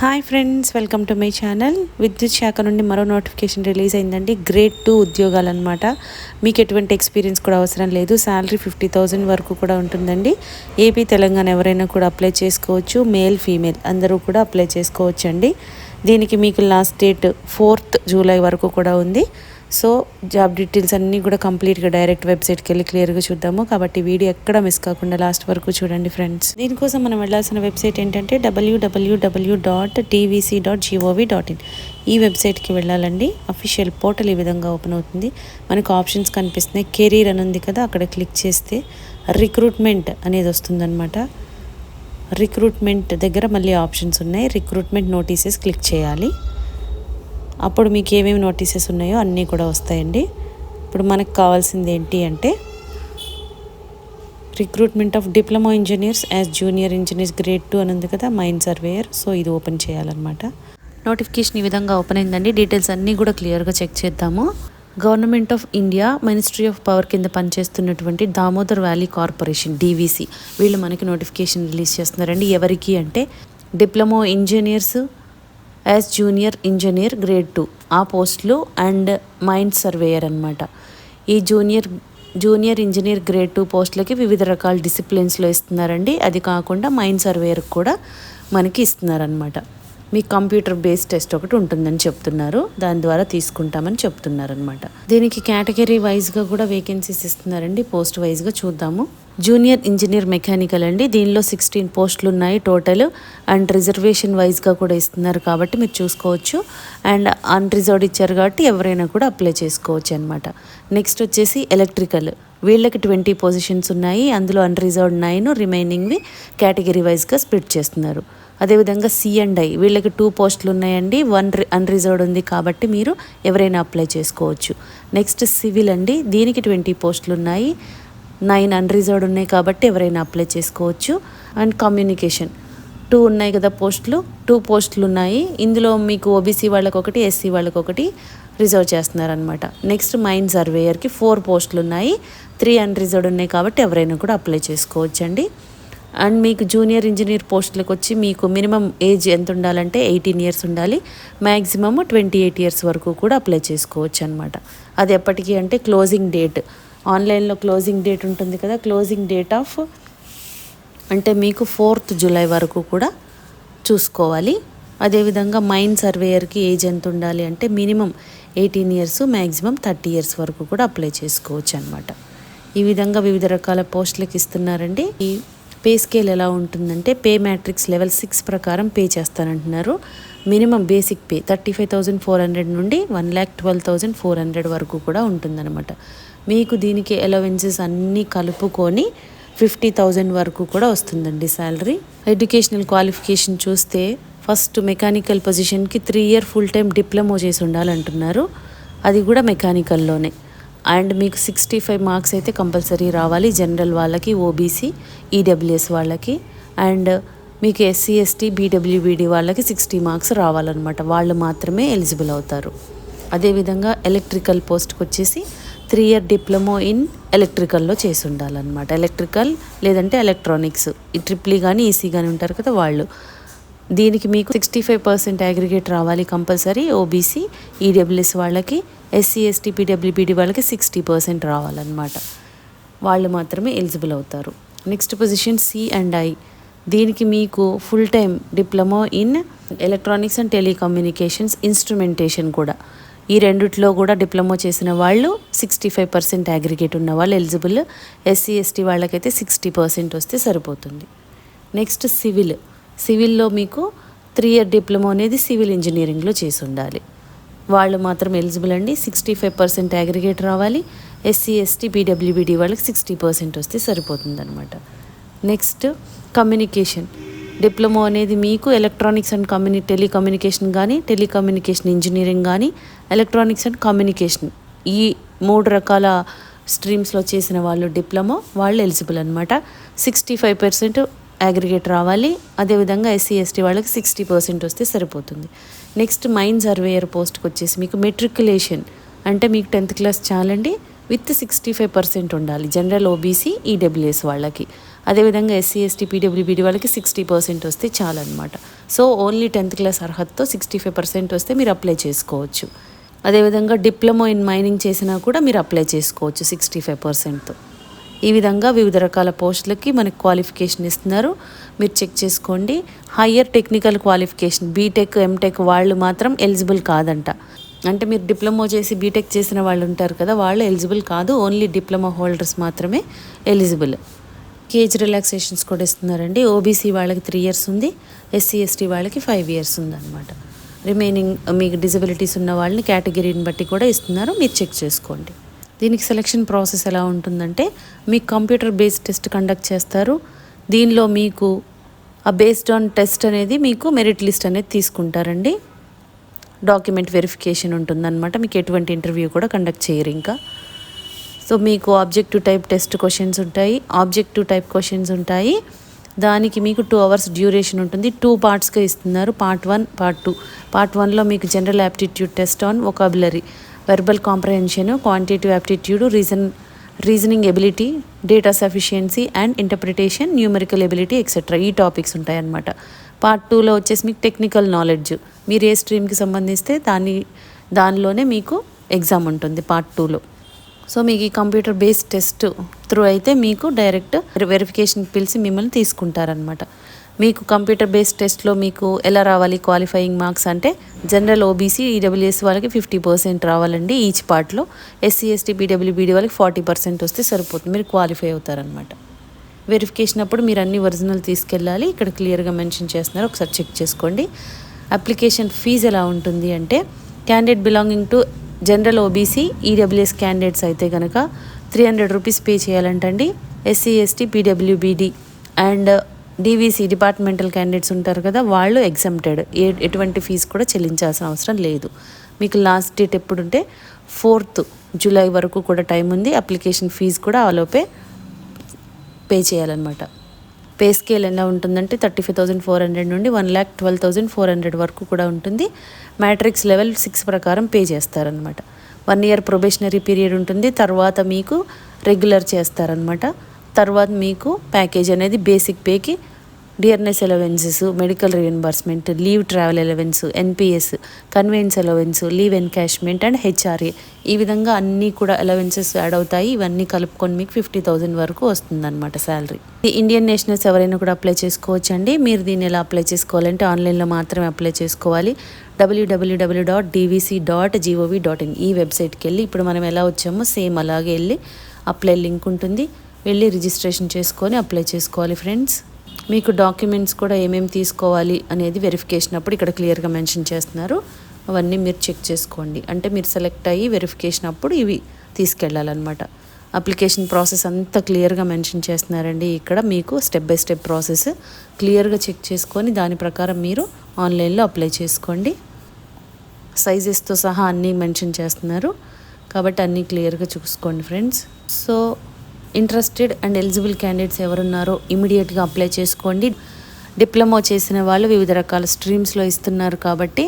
Hi friends welcome to my channel విద్యుత్ శాఖ నుండి మరో నోటిఫికేషన్ రిలీజ్ అయిందండి. గ్రేడ్ టూ ఉద్యోగాలు అనమాట మీకు ఎటువంటి ఎక్స్పీరియన్స్ కూడా అవసరం లేదు. శాలరీ ఫిఫ్టీ థౌజండ్ వరకు కూడా ఉంటుందండి. ఏపీ తెలంగాణ ఎవరైనా కూడా అప్లై చేసుకోవచ్చు. మేల్ ఫీమేల్ అందరూ కూడా అప్లై చేసుకోవచ్చు అండి దీనికి మీకు లాస్ట్ డేట్ ఫోర్త్ జూలై వరకు కూడా ఉంది. సో జాబ్ డీటెయిల్స్ అన్నీ కూడా కంప్లీట్గా డైరెక్ట్ వెబ్సైట్కి వెళ్ళి క్లియర్గా చూద్దాము. కాబట్టి వీడియో ఎక్కడ మిస్ కాకుండా లాస్ట్ వరకు చూడండి ఫ్రెండ్స్. దీనికోసం మనం వెళ్ళాల్సిన వెబ్సైట్ ఏంటంటే WWW dot TVC dot GOV dot in ఈ వెబ్సైట్కి వెళ్ళాలండి. అఫీషియల్ పోర్టల్ ఈ విధంగా ఓపెన్ అవుతుంది. మనకు ఆప్షన్స్ కనిపిస్తున్నాయి. కెరీర్ అని ఉంది కదా అక్కడ క్లిక్ చేస్తే రిక్రూట్మెంట్ అనేది వస్తుందన్నమాట. రిక్రూట్మెంట్ దగ్గర మళ్ళీ ఆప్షన్స్ ఉన్నాయి. రిక్రూట్మెంట్ నోటీసెస్ క్లిక్ చేయాలి. అప్పుడు మీకు ఏమేమి నోటీసెస్ ఉన్నాయో అన్నీ కూడా వస్తాయండి. ఇప్పుడు మనకు కావాల్సింది ఏంటి అంటే recruitment of diploma engineers as junior engineers grade two అని ఉంది కదా మైన్ సర్వేయర్ సో ఇది ఓపెన్ చేయాలన్నమాట. నోటిఫికేషన్ ఈ విధంగా ఓపెన్ అయిందండి. డీటెయిల్స్ అన్నీ కూడా క్లియర్గా చెక్ చేద్దాము. Government of India ministry of power కింద పనిచేస్తున్నటువంటి దామోదర్ వ్యాలీ కార్పొరేషన్ డీవీసీ వీళ్ళు మనకి నోటిఫికేషన్ రిలీజ్ చేస్తున్నారండి. ఎవరికి అంటే diploma engineers as junior engineer grade two ఆ పోస్టులు అండ్ మైండ్ సర్వేయర్ అనమాట ఈ junior junior engineer grade two పోస్టులకి వివిధ రకాల డిసిప్లిన్స్లో ఇస్తున్నారండి. అది కాకుండా మైండ్ సర్వేయర్ కూడా మనకి ఇస్తున్నారనమాట మీ కంప్యూటర్ బేస్డ్ టెస్ట్ ఒకటి ఉంటుందని చెప్తున్నారు. దాని ద్వారా తీసుకుంటామని చెప్తున్నారనమాట దీనికి కేటగిరీ వైజ్గా కూడా వేకెన్సీస్ ఇస్తున్నారండి. పోస్ట్ వైజ్గా చూద్దాము. జూనియర్ ఇంజనీర్ మెకానికల్ అండి. దీనిలో సిక్స్టీన్ పోస్టులు ఉన్నాయి టోటల్. అండ్ రిజర్వేషన్ వైజ్గా కూడా ఇస్తున్నారు కాబట్టి మీరు చూసుకోవచ్చు. అండ్ అన్రిజర్వ్డ్ ఇచ్చారు కాబట్టి ఎవరైనా కూడా అప్లై చేసుకోవచ్చు అనమాట నెక్స్ట్ వచ్చేసి ఎలక్ట్రికల్. వీళ్ళకి ట్వంటీ పొజిషన్స్ ఉన్నాయి. అందులో అన్రిజర్వ్డ్ నైన్ రిమైనింగ్వి కేటగిరీ వైజ్గా స్ప్లిట్ చేస్తున్నారు. అదేవిధంగా సి అండ్ ఐ. వీళ్ళకి టూ పోస్టులు ఉన్నాయండి వన్ అన్రిజర్వ్డ్ ఉంది కాబట్టి మీరు ఎవరైనా అప్లై చేసుకోవచ్చు. నెక్స్ట్ సివిల్ అండి. దీనికి ట్వంటీ పోస్టులు ఉన్నాయి నైన్ అన్రిజర్వ్డ్ ఉన్నాయి కాబట్టి ఎవరైనా అప్లై చేసుకోవచ్చు. అండ్ కమ్యూనికేషన్ టూ ఉన్నాయి కదా పోస్టులు. టూ పోస్టులు ఉన్నాయి. ఇందులో మీకు ఓబీసీ వాళ్ళకి ఒకటి ఎస్సీ వాళ్ళకి ఒకటి రిజర్వ్ చేస్తున్నారనమాట నెక్స్ట్ మైండ్ సర్వేయర్కి ఫోర్ పోస్టులు ఉన్నాయి. త్రీ అన్రిజర్వ్డ్ ఉన్నాయి కాబట్టి ఎవరైనా కూడా అప్లై చేసుకోవచ్చు అండి అండ్ మీకు జూనియర్ ఇంజనీర్ పోస్టులకు వచ్చి మీకు మినిమం ఏజ్ ఎంత ఉండాలంటే ఎయిటీన్ ఇయర్స్ ఉండాలి. మ్యాక్సిమమ్ ట్వంటీ ఎయిట్ ఇయర్స్ వరకు కూడా అప్లై చేసుకోవచ్చు అనమాట అది ఎప్పటికీ అంటే క్లోజింగ్ డేట్ ఆన్లైన్లో క్లోజింగ్ డేట్ ఉంటుంది కదా క్లోజింగ్ డేట్ ఆఫ్ అంటే మీకు ఫోర్త్ జూలై వరకు కూడా చూసుకోవాలి. అదేవిధంగా మైండ్ సర్వేయర్కి ఏజ్ ఎంత ఉండాలి అంటే minimum eighteen years maximum thirty years వరకు కూడా అప్లై చేసుకోవచ్చు అనమాట ఈ విధంగా వివిధ రకాల పోస్టులకు ఇస్తున్నారండి. ఈ పే స్కేల్ ఎలా ఉంటుందంటే పే మ్యాట్రిక్స్ లెవెల్ సిక్స్ ప్రకారం pay చేస్తానంటున్నారు. Minimum basic pay thirty five thousand four hundred నుండి one lakh twelve thousand four hundred వరకు కూడా ఉంటుందన్నమాట. మీకు దీనికి అలవెన్సెస్ అన్నీ కలుపుకొని ఫిఫ్టీ థౌజండ్ వరకు కూడా వస్తుందండి శాలరీ ఎడ్యుకేషనల్ క్వాలిఫికేషన్ చూస్తే ఫస్ట్ మెకానికల్ పొజిషన్కి three year full time diploma చేసి ఉండాలంటున్నారు. అది కూడా మెకానికల్లోనే అండ్ మీకు సిక్స్టీ ఫైవ్ మార్క్స్ అయితే కంపల్సరీ రావాలి జనరల్ వాళ్ళకి ఓబీసీ ఈడబ్ల్యూఎస్ వాళ్ళకి. అండ్ మీకు ఎస్సీ ఎస్టీ బీడబ్ల్యూబీడీ వాళ్ళకి సిక్స్టీ మార్క్స్ రావాలన్నమాట. వాళ్ళు మాత్రమే ఎలిజిబుల్ అవుతారు. అదేవిధంగా ఎలక్ట్రికల్ పోస్ట్కి వచ్చేసి త్రీ ఇయర్ డిప్లొమో ఇన్ ఎలక్ట్రికల్లో చేసి ఉండాలన్నమాట. ఎలక్ట్రికల్ లేదంటే ఎలక్ట్రానిక్స్. ఈ ట్రిప్లీ కానీ ఈసీ కానీ ఉంటారు కదా వాళ్ళు. దీనికి మీకు సిక్స్టీ ఫైవ్ పర్సెంట్ అగ్రిగేట్ రావాలి కంపల్సరీ ఓబీసీ ఈడబ్ల్యూఎస్ వాళ్ళకి ఎస్సీ ఎస్టీ పీడబ్ల్యూబీడీ వాళ్ళకి సిక్స్టీ పర్సెంట్ రావాలన్నమాట. వాళ్ళు మాత్రమే ఎలిజిబుల్ అవుతారు. Next position C and I దీనికి మీకు full time diploma in electronics and telecommunications instrumentation కూడా. ఈ రెండిట్లో కూడా డిప్లొమా చేసిన వాళ్ళు సిక్స్టీ ఫైవ్ పర్సెంట్ అగ్రిగేట్ ఉన్న వాళ్ళు ఎలిజిబుల్ ఎస్సీ ఎస్టీ వాళ్ళకైతే సిక్స్టీ పర్సెంట్ వస్తే సరిపోతుంది. నెక్స్ట్ సివిల్ సివిల్లో మీకు త్రీ ఇయర్ డిప్లొమా అనేది సివిల్ ఇంజనీరింగ్లో చేసి ఉండాలి. వాళ్ళు మాత్రం ఎలిజిబుల్ అండి. సిక్స్టీ ఫైవ్ పర్సెంట్ అగ్రిగేట్ రావాలి. ఎస్సీ ఎస్టీ పీడబ్ల్యూబీడీ వాళ్ళకి సిక్స్టీ పర్సెంట్ వస్తే సరిపోతుంది అనమాట నెక్స్ట్ కమ్యూనికేషన్ డిప్లొమా అనేది మీకు ఎలక్ట్రానిక్స్ అండ్ కమ్యూని టెలికమ్యూనికేషన్ కానీ టెలికమ్యూనికేషన్ ఇంజనీరింగ్ కానీ ఎలక్ట్రానిక్స్ అండ్ కమ్యూనికేషన్ ఈ మూడు రకాల స్ట్రీమ్స్లో చేసిన వాళ్ళు డిప్లొమా వాళ్ళు ఎలిజిబుల్ అనమాట సిక్స్టీ ఫైవ్ పర్సెంట్ అగ్రిగేట్ రావాలి. అదేవిధంగా ఎస్సీ ఎస్టీ వాళ్ళకి సిక్స్టీ పర్సెంట్ వస్తే సరిపోతుంది. నెక్స్ట్ మైండ్ సర్వేయర్ పోస్ట్కి వచ్చేసి మీకు మెట్రికులేషన్ అంటే మీకు టెన్త్ క్లాస్ చాలండి. విత్ సిక్స్టీ ఫైవ్ పర్సెంట్ ఉండాలి జనరల్ ఓబీసీ ఈడబ్ల్యూఎస్ వాళ్ళకి. అదేవిధంగా ఎస్సీ ఎస్టీ పీడబ్ల్యూబీడీ వాళ్ళకి సిక్స్టీ పర్సెంట్ వస్తే చాలన్నమాట. సో ఓన్లీ టెన్త్ క్లాస్ అర్హతతో సిక్స్టీ ఫైవ్ పర్సెంట్ వస్తే మీరు అప్లై చేసుకోవచ్చు. అదేవిధంగా డిప్లొమా ఇన్ మైనింగ్ చేసినా కూడా మీరు అప్లై చేసుకోవచ్చు సిక్స్టీ ఫైవ్ పర్సెంట్తో ఈ విధంగా వివిధ రకాల పోస్టులకి మనకి క్వాలిఫికేషన్ ఇస్తున్నారు. మీరు చెక్ చేసుకోండి. Higher technical qualification BTech MTech వాళ్ళు మాత్రం ఎలిజిబుల్ కాదంట. అంటే మీరు డిప్లొమా చేసి బీటెక్ చేసిన వాళ్ళు ఉంటారు కదా వాళ్ళు ఎలిజిబుల్ కాదు. ఓన్లీ డిప్లొమా హోల్డర్స్ మాత్రమే ఎలిజిబుల్. కేజ్ రిలాక్సేషన్స్ కూడా ఇస్తున్నారండి. ఓబీసీ వాళ్ళకి త్రీ ఇయర్స్ ఉంది. ఎస్సీ ఎస్టీ వాళ్ళకి ఫైవ్ ఇయర్స్ ఉందన్నమాట. రిమైనింగ్ మీకు డిజబిలిటీస్ ఉన్న వాళ్ళని కేటగిరీని బట్టి కూడా ఇస్తున్నారు. మీరు చెక్ చేసుకోండి. దీనికి సెలక్షన్ ప్రాసెస్ ఎలా ఉంటుందంటే మీకు కంప్యూటర్ బేస్డ్ టెస్ట్ కండక్ట్ చేస్తారు. దీనిలో మీకు ఆ బేస్డ్ ఆన్ టెస్ట్ అనేది మీకు మెరిట్ లిస్ట్ అనేది తీసుకుంటారండి. డాక్యుమెంట్ వెరిఫికేషన్ ఉంటుందన్నమాట. మీకు ఎటువంటి ఇంటర్వ్యూ కూడా కండక్ట్ చేయరు ఇంకా. సో మీకు ఆబ్జెక్టివ్ టైప్ టెస్ట్ క్వశ్చన్స్ ఉంటాయి. ఆబ్జెక్టివ్ టైప్ క్వశ్చన్స్ ఉంటాయి. దానికి మీకు టూ అవర్స్ డ్యూరేషన్ ఉంటుంది. టూ పార్ట్స్గా ఇస్తున్నారు. Part one part two part వన్లో మీకు general aptitude test on vocabulary verbal comprehension quantitative aptitude reason reasoning ability data sufficiency and interpretation numerical ability etcetera ఈ topics ఉంటాయన్నమాట పార్ట్ టూలో వచ్చేసి మీకు టెక్నికల్ నాలెడ్జ్ మీరు ఏ స్ట్రీమ్కి సంబంధిస్తే దాని దానిలోనే మీకు ఎగ్జామ్ ఉంటుంది పార్ట్ టూలో సో మీకు ఈ కంప్యూటర్ బేస్డ్ టెస్ట్ త్రూ అయితే మీకు డైరెక్ట్ వెరిఫికేషన్ పిలిచి మిమ్మల్ని తీసుకుంటారనమాట మీకు కంప్యూటర్ బేస్డ్ టెస్ట్లో మీకు ఎలా రావాలి క్వాలిఫైయింగ్ మార్క్స్ అంటే జనరల్ ఓబీసీ ఈడబ్ల్యూఎస్ వాళ్ళకి ఫిఫ్టీ పర్సెంట్ రావాలండి ఈచ్ పార్ట్లో ఎస్సీ ఎస్టీ పీడబ్ల్యూబీడీ వాళ్ళకి ఫార్టీ పర్సెంట్ వస్తే సరిపోతుంది. మీరు క్వాలిఫై అవుతారనమాట వెరిఫికేషన్ అప్పుడు మీరు అన్ని ఒరిజినల్ తీసుకెళ్ళాలి. ఇక్కడ క్లియర్గా మెన్షన్ చేస్తున్నారు. ఒకసారి చెక్ చేసుకోండి. అప్లికేషన్ ఫీజు ఎలా ఉంటుంది అంటే candidate belonging to general OBC EWS candidates అయితే కనుక three hundred rupees pay చేయాలంటండి. SC ST PWBD and DVC departmental candidates ఉంటారు కదా వాళ్ళు ఎగ్జామ్టెడ్ ఏ ఎటువంటి ఫీజు కూడా చెల్లించాల్సిన అవసరం లేదు. మీకు లాస్ట్ డేట్ ఎప్పుడుంటే ఫోర్త్ జూలై వరకు కూడా టైం ఉంది అప్లికేషన్ ఫీజు కూడా ఆలోపే పే చేయాలన్నమాట. పే స్కేల్ ఎలా ఉంటుందంటే thirty five thousand four hundred నుండి one lakh twelve thousand four hundred వరకు కూడా ఉంటుంది. మ్యాట్రిక్స్ లెవెల్ సిక్స్ ప్రకారం పే చేస్తారనమాట వన్ ఇయర్ ప్రొబేషనరీ పీరియడ్ ఉంటుంది తర్వాత మీకు రెగ్యులర్ చేస్తారనమాట తర్వాత మీకు ప్యాకేజ్ అనేది basic పేకి dearness allowances medical reimbursement leave travel allowance NPS conveyance allowance leave encashment and HRA. ఈ విధంగా అన్నీ కూడా అలవెన్సెస్ యాడ్ అవుతాయి. ఇవన్నీ కలుపుకొని మీకు ఫిఫ్టీ థౌజండ్ వరకు వస్తుందన్నమాట శాలరీ. ఇండియన్ నేషనల్స్ ఎవరైనా కూడా అప్లై చేసుకోవచ్చు అండి మీరు దీన్ని ఎలా అప్లై చేసుకోవాలంటే ఆన్లైన్లో మాత్రమే అప్లై చేసుకోవాలి. WWW dot DVC dot GOV dot in ఈ వెబ్సైట్కి వెళ్ళి ఇప్పుడు మనం ఎలా వచ్చామో సేమ్ అలాగే వెళ్ళి అప్లై లింక్ ఉంటుంది. వెళ్ళి రిజిస్ట్రేషన్ చేసుకొని అప్లై చేసుకోవాలి ఫ్రెండ్స్. మీకు డాక్యుమెంట్స్ కూడా ఏమేమి తీసుకోవాలి అనేది వెరిఫికేషన్ అప్పుడు ఇక్కడ క్లియర్గా మెన్షన్ చేస్తున్నారు. అవన్నీ మీరు చెక్ చేసుకోండి. అంటే మీరు సెలెక్ట్ అయ్యి వెరిఫికేషన్ అప్పుడు ఇవి తీసుకెళ్ళాలన్నమాట. అప్లికేషన్ ప్రాసెస్ అంతా క్లియర్గా మెన్షన్ చేస్తున్నారండి ఇక్కడ. మీకు స్టెప్ బై స్టెప్ ప్రాసెస్ క్లియర్గా చెక్ చేసుకొని దాని ప్రకారం మీరు ఆన్లైన్లో అప్లై చేసుకోండి. సైజెస్తో సహా అన్నీ మెన్షన్ చేస్తున్నారు. కాబట్టి అన్నీ క్లియర్గా చూసుకోండి friends. So interested and eligible candidates ఎవరున్నారో ఇమీడియట్గా అప్లై చేసుకోండి. డిప్లొమా చేసిన వాళ్ళు వివిధ రకాల స్ట్రీమ్స్లో ఇస్తున్నారు కాబట్టి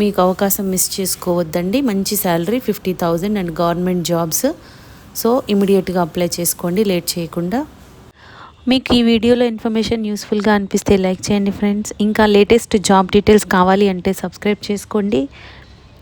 మీకు అవకాశం మిస్ చేసుకోవద్దండి. మంచి salary fifty thousand and government jobs. So ఇమీడియట్గా అప్లై చేసుకోండి. లేట్ చేయకుండా. మీకు ఈ వీడియోలో ఇన్ఫర్మేషన్ యూస్ఫుల్గా అనిపిస్తే లైక్ చేయండి ఫ్రెండ్స్. ఇంకా లేటెస్ట్ జాబ్ డీటెయిల్స్ కావాలి అంటే సబ్స్క్రైబ్ చేసుకోండి.